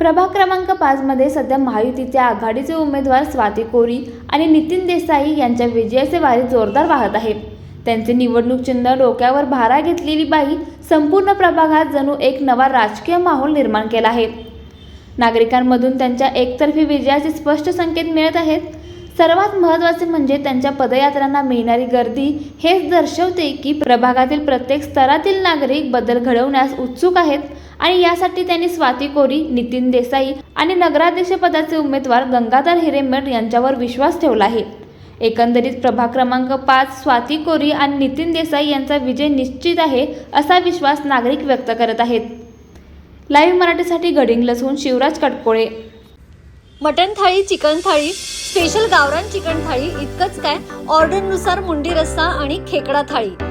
प्रभाग क्रमांक पाचमध्ये सध्या महायुतीचे आघाडीचे उमेदवार स्वाती कोरी आणि नितीन देसाई यांच्या विजयाचे वारे जोरदार वाहत आहे त्यांचे निवडणूक चिन्ह डोक्यावर भारा घेतलेली बाई संपूर्ण प्रभागात जणू एक नवा राजकीय माहोल निर्माण केला आहे. नागरिकांमधून त्यांच्या एकतर्फी विजयाचे स्पष्ट संकेत मिळत आहेत. सर्वात महत्त्वाचे म्हणजे त्यांच्या पदयात्रांना मिळणारी गर्दी हेच दर्शवते की प्रभागातील प्रत्येक स्तरातील नागरिक बदल घडवण्यास उत्सुक आहेत. आणि यासाठी त्यांनी स्वाती कोरी नितीन देसाई आणि नगराध्यक्षपदाचे उमेदवार गंगाधर हिरेमठ यांच्यावर विश्वास ठेवला आहे. एकंदरीत प्रभाग क्रमांक पाच स्वाती कोरी आणि नितीन देसाई यांचा विजय निश्चित आहे असा विश्वास नागरिक व्यक्त करत आहेत. लाईव्ह मराठीसाठी घडिंग लसून शिवराज कटकोळे. मटन थाळी चिकन थाळी स्पेशल गावरान चिकन थाळी इतकंच काय? ऑर्डरनुसार मुंडी रस्सा आणि खेकडा थाळी.